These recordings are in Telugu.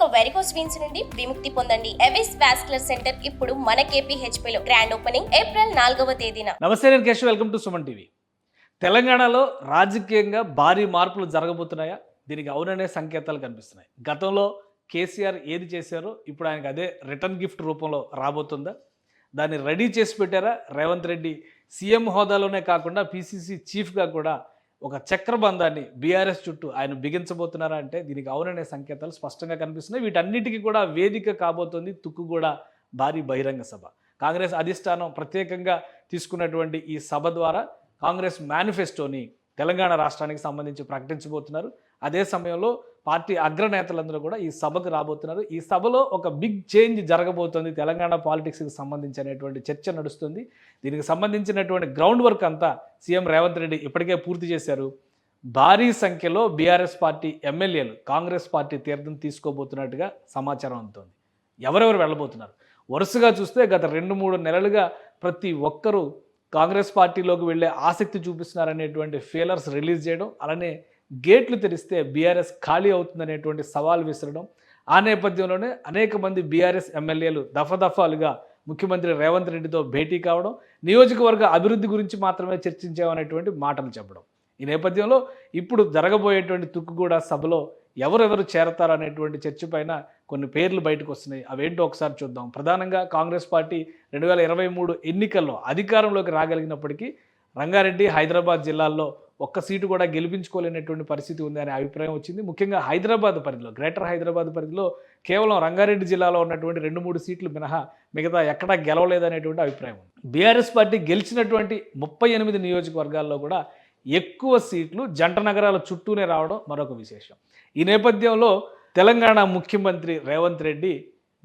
ఇక వెరికోస్ వీన్స్ నుండి విముక్తి పొందండి. ఎవిస్ వాస్కులర్ సెంటర్ ఇప్పుడు మన KPHP లో గ్రాండ్ ఓపెనింగ్ ఏప్రిల్ నాలుగవ తేదీన. నమస్తే నేను Keshav. Welcome to Suman TV తెలంగాణలో రాజకీయంగా భారీ మార్పులు జరగబోతున్నాయా? దీనికి అవుననే సంకేతాలు కనిపిస్తున్నాయి. గతంలో కేసీఆర్ ఏది చేశారో ఇప్పుడు ఆయనకు అదే రిటర్న్ గిఫ్ట్ రూపంలో రాబోతుందా? దాన్ని రెడీ చేసి పెట్టారా? రేవంత్ రెడ్డి సీఎం హోదాలోనే కాకుండా పీసీసీ చీఫ్గా కూడా ఒక చక్రబంధాన్ని బీఆర్ఎస్ చుట్టూ ఆయన బిగించబోతున్నారా అంటే దీనికి అవుననే సంకేతాలు స్పష్టంగా కనిపిస్తున్నాయి. వీటన్నిటికీ కూడా వేదిక కాబోతోంది తుక్కు కూడా భారీ బహిరంగ సభ. కాంగ్రెస్ అధిష్టానం ప్రత్యేకంగా తీసుకున్నటువంటి ఈ సభ ద్వారా కాంగ్రెస్ మేనిఫెస్టోని తెలంగాణ రాష్ట్రానికి సంబంధించి ప్రకటించబోతున్నారు. అదే సమయంలో పార్టీ అగ్రనేతలందరూ కూడా ఈ సభకు రాబోతున్నారు. ఈ సభలో ఒక బిగ్ చేంజ్ జరగబోతోంది తెలంగాణ పాలిటిక్స్కి సంబంధించి అనేటువంటి చర్చ నడుస్తుంది. దీనికి సంబంధించినటువంటి గ్రౌండ్ వర్క్ అంతా సీఎం రేవంత్ రెడ్డి ఇప్పటికే పూర్తి చేశారు. భారీ సంఖ్యలో బీఆర్ఎస్ పార్టీ ఎమ్మెల్యేలు కాంగ్రెస్ పార్టీ తీర్థం తీసుకోబోతున్నట్టుగా సమాచారం అందుతోంది. ఎవరెవరు వెళ్ళబోతున్నారు? వరుసగా చూస్తే గత రెండు మూడు నెలలుగా ప్రతి ఒక్కరూ కాంగ్రెస్ పార్టీలోకి వెళ్ళే ఆసక్తి చూపిస్తున్నారనేటువంటి ఫీలర్స్ రిలీజ్ చేయడం అలానే గేట్లు తెరిస్తే బీఆర్ఎస్ ఖాళీ అవుతుందనేటువంటి సవాల్ విసరడం ఆ నేపథ్యంలోనే అనేక మంది బీఆర్ఎస్ ఎమ్మెల్యేలు దఫదఫాలుగా ముఖ్యమంత్రి రేవంత్ రెడ్డితో భేటీ కావడం నియోజకవర్గ అభివృద్ధి గురించి మాత్రమే చర్చించామనేటువంటి మాటలు చెప్పడం. ఈ నేపథ్యంలో ఇప్పుడు జరగబోయేటువంటి తుక్కుగూడ సభలో ఎవరెవరు చేరతారు అనేటువంటి చర్చ పైన కొన్ని పేర్లు బయటకు వస్తున్నాయి. అవేంటో ఒకసారి చూద్దాం. ప్రధానంగా కాంగ్రెస్ పార్టీ రెండు వేల ఇరవై మూడు ఎన్నికల్లో అధికారంలోకి రాగలిగినప్పటికీ రంగారెడ్డి హైదరాబాద్ జిల్లాల్లో ఒక్క సీటు కూడా గెలిపించుకోలేనటువంటి పరిస్థితి ఉంది అనే అభిప్రాయం వచ్చింది. ముఖ్యంగా హైదరాబాద్ పరిధిలో గ్రేటర్ హైదరాబాద్ పరిధిలో కేవలం రంగారెడ్డి జిల్లాలో ఉన్నటువంటి రెండు మూడు సీట్లు మినహా మిగతా ఎక్కడా గెలవలేదనేటువంటి అభిప్రాయం ఉంది. బీఆర్ఎస్ పార్టీ గెలిచినటువంటి ముప్పై ఎనిమిది నియోజకవర్గాల్లో కూడా ఎక్కువ సీట్లు జంట నగరాల చుట్టూనే రావడం మరొక విశేషం. ఈ నేపథ్యంలో తెలంగాణ ముఖ్యమంత్రి రేవంత్ రెడ్డి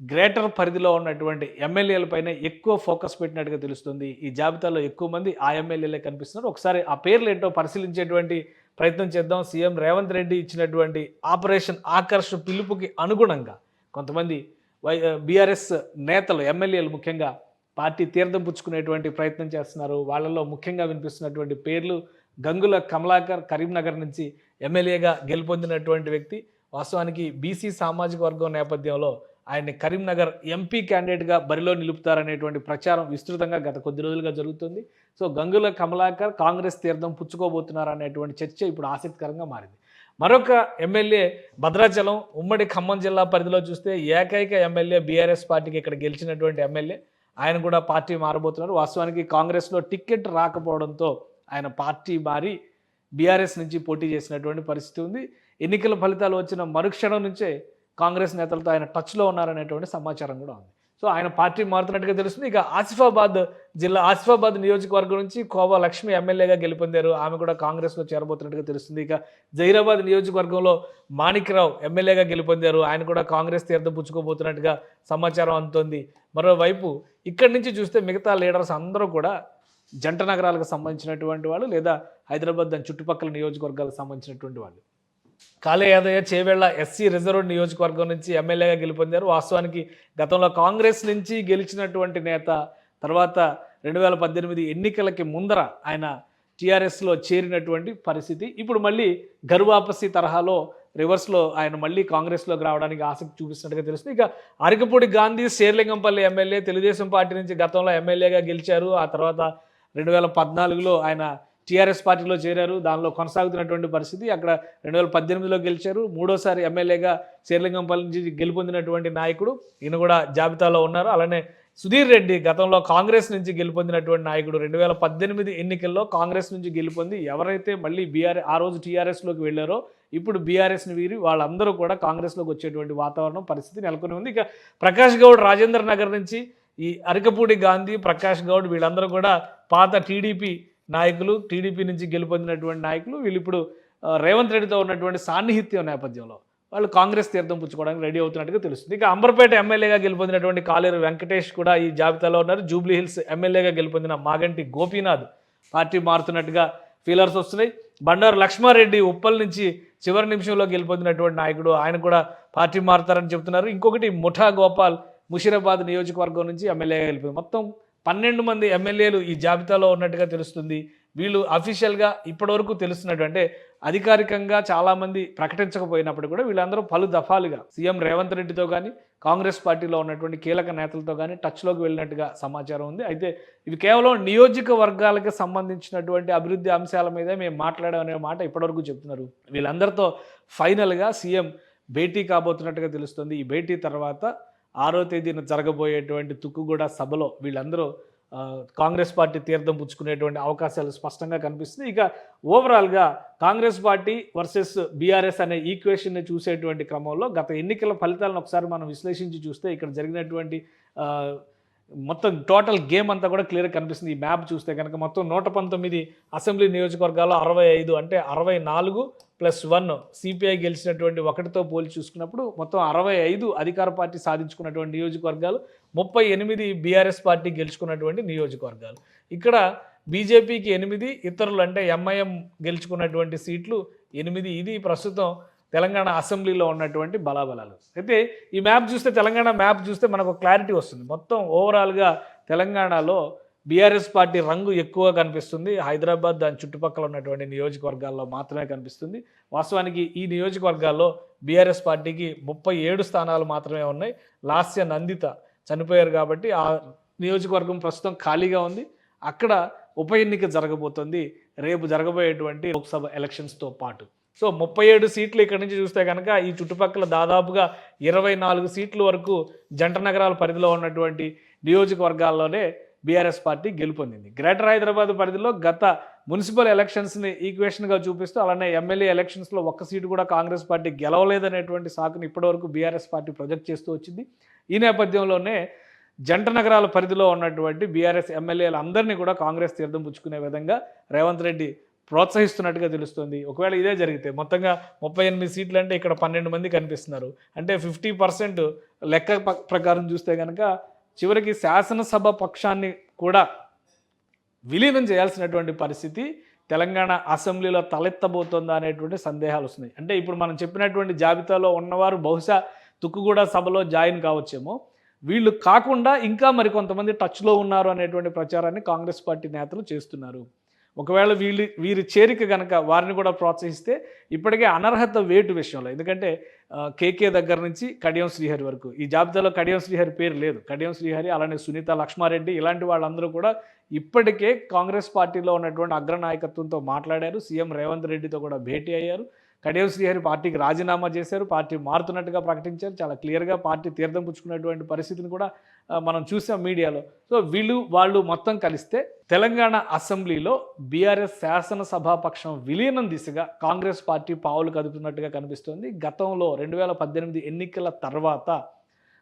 గ్రేటర్ పరిధిలో ఉన్నటువంటి ఎమ్మెల్యేలపైనే ఎక్కువ ఫోకస్ పెట్టినట్టుగా తెలుస్తుంది. ఈ జాబితాలో ఎక్కువ మంది ఆ ఎమ్మెల్యేలే కనిపిస్తున్నారు. ఒకసారి ఆ పేర్లు ఏంటో పరిశీలించేటువంటి ప్రయత్నం చేద్దాం. సీఎం రేవంత్ రెడ్డి ఇచ్చినటువంటి ఆపరేషన్ ఆకర్ష్ పిలుపుకి అనుగుణంగా కొంతమంది వై బీఆర్ఎస్ నేతలు ఎమ్మెల్యేలు ముఖ్యంగా పార్టీ తీర్థం పుచ్చుకునేటువంటి ప్రయత్నం చేస్తున్నారు. వాళ్ళలో ముఖ్యంగా వినిపిస్తున్నటువంటి పేర్లు గంగుల కమలాకర్ కరీంనగర్ నుంచి ఎమ్మెల్యేగా గెలుపొందినటువంటి వ్యక్తి. వాస్తవానికి బీసీ సామాజిక వర్గం నేపథ్యంలో ఆయన్ని కరీంనగర్ ఎంపీ క్యాండిడేట్గా బరిలో నిలుపుతారనేటువంటి ప్రచారం విస్తృతంగా గత కొద్ది రోజులుగా జరుగుతుంది. సో గంగుల కమలాకర్ కాంగ్రెస్ తీర్థం పుచ్చుకోబోతున్నారు అనేటువంటి చర్చ ఇప్పుడు ఆసక్తికరంగా మారింది. మరొక ఎమ్మెల్యే భద్రాచలం ఉమ్మడి ఖమ్మం జిల్లా పరిధిలో చూస్తే ఏకైక ఎమ్మెల్యే బీఆర్ఎస్ పార్టీకి ఇక్కడ గెలిచినటువంటి ఎమ్మెల్యే. ఆయన కూడా పార్టీ మారబోతున్నారు. వాస్తవానికి కాంగ్రెస్లో టికెట్ రాకపోవడంతో ఆయన పార్టీ మారి బీఆర్ఎస్ నుంచి పోటీ చేసినటువంటి పరిస్థితి ఉంది. ఎన్నికల ఫలితాలు వచ్చిన మరుక్షణం నుంచే కాంగ్రెస్ నేతలతో ఆయన టచ్లో ఉన్నారనేటువంటి సమాచారం కూడా ఉంది. సో ఆయన పార్టీ మారుతున్నట్టుగా తెలుస్తుంది. ఇక ఆసిఫాబాద్ జిల్లా ఆసిఫాబాద్ నియోజకవర్గం నుంచి కోవా లక్ష్మి ఎమ్మెల్యేగా గెలుపొందారు. ఆమె కూడా కాంగ్రెస్లో చేరబోతున్నట్టుగా తెలుస్తుంది. ఇక జైరాబాద్ నియోజకవర్గంలో మాణిక్రావు ఎమ్మెల్యేగా గెలుపొందారు. ఆయన కూడా కాంగ్రెస్ తీర్థం పుచ్చుకోబోతున్నట్టుగా సమాచారం అందుతోంది. మరోవైపు ఇక్కడి నుంచి చూస్తే మిగతా లీడర్స్ అందరూ కూడా జంట నగరాలకు సంబంధించినటువంటి వాళ్ళు లేదా హైదరాబాద్ దాని చుట్టుపక్కల నియోజకవర్గాలకు సంబంధించినటువంటి వాళ్ళు. కాళే యాదయ్య చేవేళ్ళ ఎస్సీ రిజర్వ్ నియోజకవర్గం నుంచి ఎమ్మెల్యేగా గెలుపొందారు. వాస్తవానికి గతంలో కాంగ్రెస్ నుంచి గెలిచినటువంటి నేత తర్వాత రెండు వేల పద్దెనిమిది ఎన్నికలకి ముందర ఆయన టీఆర్ఎస్లో చేరినటువంటి పరిస్థితి. ఇప్పుడు మళ్ళీ గర్వాపసి తరహాలో రివర్స్లో ఆయన మళ్ళీ కాంగ్రెస్లోకి రావడానికి ఆసక్తి చూపిస్తున్నట్టుగా తెలుస్తుంది. ఇక అరకపూడి గాంధీ శేర్లింగంపల్లి ఎమ్మెల్యే తెలుగుదేశం పార్టీ నుంచి గతంలో ఎమ్మెల్యేగా గెలిచారు. ఆ తర్వాత రెండు వేల పద్నాలుగులో ఆయన టీఆర్ఎస్ పార్టీలో చేరారు. దానిలో కొనసాగుతున్నటువంటి పరిస్థితి అక్కడ రెండు వేల పద్దెనిమిదిలో గెలిచారు. మూడోసారి ఎమ్మెల్యేగా శేర్లింగంపల్లి నుంచి గెలుపొందినటువంటి నాయకుడు ఈయన కూడా జాబితాలో ఉన్నారు. అలానే సుధీర్ రెడ్డి గతంలో కాంగ్రెస్ నుంచి గెలుపొందినటువంటి నాయకుడు రెండు వేల పద్దెనిమిది ఎన్నికల్లో కాంగ్రెస్ నుంచి గెలుపొంది ఎవరైతే మళ్ళీ బీఆర్ ఆ రోజు టీఆర్ఎస్లోకి వెళ్ళారో ఇప్పుడు బీఆర్ఎస్ని వీరి వాళ్ళందరూ కూడా కాంగ్రెస్లోకి వచ్చేటువంటి వాతావరణం పరిస్థితి నెలకొని ఉంది. ఇక ప్రకాష్ గౌడ్ రాజేంద్ర నగర్ నుంచి ఈ అరకపూడి గాంధీ ప్రకాష్ గౌడ్ వీళ్ళందరూ కూడా పాత టీడీపీ నాయకులు టీడీపీ నుంచి గెలుపొందినటువంటి నాయకులు వీళ్ళు ఇప్పుడు రేవంత్ రెడ్డితో ఉన్నటువంటి సాన్నిహిత్యం నేపథ్యంలో వాళ్ళు కాంగ్రెస్ తీర్థం పుచ్చుకోవడానికి రెడీ అవుతున్నట్టుగా తెలుస్తుంది. ఇక అంబర్పేట ఎమ్మెల్యేగా గెలుపొందినటువంటి కాలేరు వెంకటేష్ కూడా ఈ జాబితాలో ఉన్నారు. జూబ్లీ హిల్స్ ఎమ్మెల్యేగా గెలుపొందిన మాగంటి గోపీనాథ్ పార్టీ మారుతున్నట్టుగా ఫీలర్స్ వస్తున్నాయి. బండారు లక్ష్మారెడ్డి ఉప్పల్ నుంచి చివరి నిమిషంలో గెలుపొందినటువంటి నాయకుడు ఆయన కూడా పార్టీ మారుతారని చెప్తున్నారు ఇంకొకటి ముఠా గోపాల్ ముషీరాబాద్ నియోజకవర్గం నుంచి ఎమ్మెల్యేగా గెలిపోయింది మొత్తం పన్నెండు మంది ఎమ్మెల్యేలు ఈ జాబితాలో ఉన్నట్టుగా తెలుస్తుంది. వీళ్ళు అఫీషియల్గా ఇప్పటివరకు తెలుస్తున్నట్టు అంటే అధికారికంగా చాలామంది ప్రకటించకపోయినప్పుడు కూడా వీళ్ళందరూ పలు దఫాలుగా సీఎం రేవంత్ రెడ్డితో కానీ కాంగ్రెస్ పార్టీలో ఉన్నటువంటి కీలక నేతలతో కానీ టచ్లోకి వెళ్ళినట్టుగా సమాచారం ఉంది. అయితే ఇవి కేవలం నియోజకవర్గాలకు సంబంధించినటువంటి అభివృద్ధి అంశాల మీదే మేము మాట్లాడామనే మాట ఇప్పటివరకు చెప్తున్నారు. వీళ్ళందరితో ఫైనల్గా సీఎం భేటీ కాబోతున్నట్టుగా తెలుస్తుంది. ఈ భేటీ తర్వాత ఆరో తేదీన జరగబోయేటువంటి తుక్కుగూడ సభలో వీళ్ళందరూ కాంగ్రెస్ పార్టీ తీర్థం పుచ్చుకునేటువంటి అవకాశాలు స్పష్టంగా కనిపిస్తుంది ఇక ఓవరాల్గా కాంగ్రెస్ పార్టీ వర్సెస్ బీఆర్ఎస్ అనే ఈక్వేషన్ని చూసేటువంటి క్రమంలో గత ఎన్నికల ఫలితాలను ఒకసారి మనం విశ్లేషించి చూస్తే ఇక్కడ జరిగినటువంటి మొత్తం టోటల్ గేమ్ అంతా కూడా క్లియర్ కనిపిస్తుంది. ఈ మ్యాప్ చూస్తే కనుక మొత్తం నూట పంతొమ్మిది అసెంబ్లీ నియోజకవర్గాల్లో అరవై ఐదు అంటే అరవై నాలుగు ప్లస్ వన్ సిపిఐ గెలిచినటువంటి ఒకటితో పోల్చి చూసుకున్నప్పుడు మొత్తం అరవై ఐదు అధికార పార్టీ సాధించుకున్నటువంటి నియోజకవర్గాలు ముప్పై ఎనిమిది బీఆర్ఎస్ పార్టీ గెలుచుకున్నటువంటి నియోజకవర్గాలు. ఇక్కడ బీజేపీకి ఎనిమిది ఇతరులు అంటే ఎంఐఎం గెలుచుకున్నటువంటి సీట్లు ఎనిమిది. ఇది ప్రస్తుతం తెలంగాణ అసెంబ్లీలో ఉన్నటువంటి బలాబలాలు. అయితే ఈ మ్యాప్ చూస్తే తెలంగాణ మ్యాప్ చూస్తే మనకు క్లారిటీ వస్తుంది. మొత్తం ఓవరాల్గా తెలంగాణలో బీఆర్ఎస్ పార్టీ రంగు ఎక్కువ కనిపిస్తుంది. హైదరాబాద్ దాని చుట్టుపక్కల ఉన్నటువంటి నియోజకవర్గాల్లో మాత్రమే కనిపిస్తుంది. వాస్తవానికి ఈ నియోజకవర్గాల్లో బీఆర్ఎస్ పార్టీకి ముప్పై ఏడు స్థానాలు మాత్రమే ఉన్నాయి. లాస్య నందిత చనిపోయారు కాబట్టి ఆ నియోజకవర్గం ప్రస్తుతం ఖాళీగా ఉంది. అక్కడ ఉప ఎన్నిక జరగబోతుంది. రేపు జరగబోయేటువంటి లోక్సభ ఎలక్షన్స్తో పాటు. సో ముప్పై ఏడు సీట్లు ఇక్కడ నుంచి చూస్తే కనుక ఈ చుట్టుపక్కల దాదాపుగా ఇరవై నాలుగు సీట్ల వరకు జంట నగరాల పరిధిలో ఉన్నటువంటి నియోజకవర్గాల్లోనే బీఆర్ఎస్ పార్టీ గెలుపొందింది. గ్రేటర్ హైదరాబాద్ పరిధిలో గత మున్సిపల్ ఎలక్షన్స్ని ఈక్వేషన్గా చూపిస్తూ అలానే ఎమ్మెల్యే ఎలక్షన్స్లో ఒక్క సీటు కూడా కాంగ్రెస్ పార్టీ గెలవలేదనేటువంటి సాకును ఇప్పటివరకు బీఆర్ఎస్ పార్టీ ప్రొజెక్ట్ చేస్తూ వచ్చింది. ఈ నేపథ్యంలోనే జంట నగరాల పరిధిలో ఉన్నటువంటి బీఆర్ఎస్ ఎమ్మెల్యేలందరినీ కూడా కాంగ్రెస్ తీర్థం పుచ్చుకునే విధంగా రేవంత్ రెడ్డి ప్రోత్సహిస్తున్నట్టుగా తెలుస్తుంది. ఒకవేళ ఇదే జరిగితే మొత్తంగా ముప్పై ఎనిమిది సీట్లు అంటే ఇక్కడ పన్నెండు మంది కనిపిస్తున్నారు. అంటే ఫిఫ్టీ పర్సెంట్ లెక్క ప్రకారం చూస్తే కనుక చివరికి శాసనసభ పక్షాన్ని కూడా విలీనం చేయాల్సినటువంటి పరిస్థితి తెలంగాణ అసెంబ్లీలో తలెత్తబోతోందా అనేటువంటి సందేహాలు వస్తున్నాయి. అంటే ఇప్పుడు మనం చెప్పినటువంటి జాబితాలో ఉన్నవారు బహుశా తుక్కుగూడ సభలో జాయిన్ కావచ్చేమో. వీళ్ళు కాకుండా ఇంకా మరికొంతమంది టచ్లో ఉన్నారు అనేటువంటి ప్రచారాన్ని కాంగ్రెస్ పార్టీ నేతలు చేస్తున్నారు. ఒకవేళ వీళ్ళు వీరి చేరిక కనుక వారిని కూడా ప్రోత్సహిస్తే ఇప్పటికే అనర్హత వేటు విషయంలో. ఎందుకంటే కేకే దగ్గర నుంచి కడియం శ్రీహరి వరకు. ఈ జాబితాలో కడియం శ్రీహరి పేరు లేదు. కడియం శ్రీహరి అలానే సునీత లక్ష్మారెడ్డి ఇలాంటి వాళ్ళందరూ కూడా ఇప్పటికే కాంగ్రెస్ పార్టీలో ఉన్నటువంటి అగ్రనాయకత్వంతో మాట్లాడారు. సీఎం రేవంత్ రెడ్డితో కూడా భేటీ అయ్యారు. కడియం శ్రీహరి పార్టీకి రాజీనామా చేశారు పార్టీ మారుతున్నట్టుగా ప్రకటించారు. చాలా క్లియర్గా పార్టీ తీర్థం పుచ్చుకున్నటువంటి పరిస్థితిని కూడా మనం చూసాం మీడియాలో. సో వీళ్ళు వాళ్ళు మొత్తం కలిస్తే తెలంగాణ అసెంబ్లీలో బీఆర్ఎస్ శాసనసభాపక్షం విలీనం దిశగా కాంగ్రెస్ పార్టీ పావులు కదుపుతున్నట్టుగా కనిపిస్తోంది. గతంలో రెండు వేల పద్దెనిమిది ఎన్నికల తర్వాత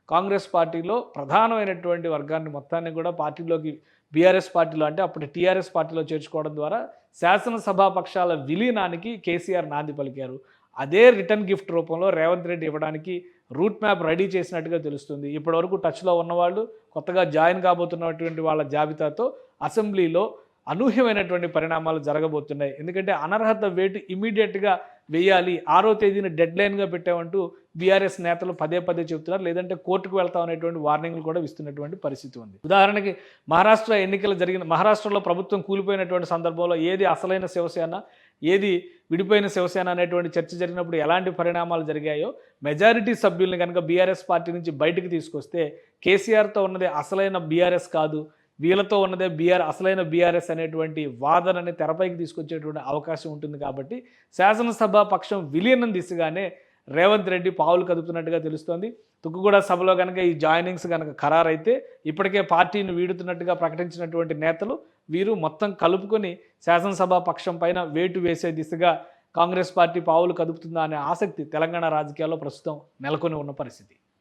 కాంగ్రెస్ పార్టీలో ప్రధానమైనటువంటి వర్గాన్ని మొత్తాన్ని కూడా పార్టీలోకి బీఆర్ఎస్ పార్టీలో అంటే అప్పుడు టీఆర్ఎస్ పార్టీలో చేర్చుకోవడం ద్వారా శాసనసభా పక్షాల విలీనానికి కేసీఆర్ నాంది పలికారు. అదే రిటర్న్ గిఫ్ట్ రూపంలో రేవంత్ రెడ్డి ఇవ్వడానికి రూట్ మ్యాప్ రెడీ చేసినట్టుగా తెలుస్తుంది. ఇప్పటివరకు టచ్లో ఉన్నవాళ్ళు కొత్తగా జాయిన్ కాబోతున్నటువంటి వాళ్ళ జాబితాతో అసెంబ్లీలో అనూహ్యమైనటువంటి పరిణామాలు జరగబోతున్నాయి. ఎందుకంటే అనర్హత వేటు ఇమీడియట్గా వేయాలి. ఆరో తేదీని డెడ్ లైన్గా పెట్టామంటూ బీఆర్ఎస్ నేతలు పదే పదే చెబుతున్నారు. లేదంటే కోర్టుకు వెళ్తాం అనేటువంటి వార్నింగ్లు కూడా ఇస్తున్నటువంటి పరిస్థితి ఉంది. ఉదాహరణకి మహారాష్ట్ర ఎన్నికలు జరిగిన మహారాష్ట్రలో ప్రభుత్వం కూలిపోయినటువంటి సందర్భంలో ఏది అసలైన శివసేన ఏది విడిపోయిన శివసేన అనేటువంటి చర్చ జరిగినప్పుడు ఎలాంటి పరిణామాలు జరిగాయో మెజారిటీ సభ్యుల్ని కనుక బీఆర్ఎస్ పార్టీ నుంచి బయటకు తీసుకొస్తే కేసీఆర్తో ఉన్నది అసలైన బీఆర్ఎస్ కాదు. వీళ్ళతో ఉన్నదే బీఆర్ అసలైన బీఆర్ఎస్ అనేటువంటి వాదనని తెరపైకి తీసుకొచ్చేటువంటి అవకాశం ఉంటుంది కాబట్టి శాసనసభ పక్షం విలీనం దిశగానే రేవంత్ రెడ్డి పావులు కదుపుతున్నట్టుగా తెలుస్తోంది. తుక్కుగూడ సభలో కనుక ఈ జాయినింగ్స్ కనుక ఖరారైతే ఇప్పటికే పార్టీని వీడుతున్నట్టుగా ప్రకటించినటువంటి నేతలు వీరు మొత్తం కలుపుకొని శాసనసభ పక్షం పైన వేటు వేసే దిశగా కాంగ్రెస్ పార్టీ పావులు కదుపుతుందా అనే ఆసక్తి తెలంగాణ రాజకీయాల్లో ప్రస్తుతం నెలకొని ఉన్న పరిస్థితి.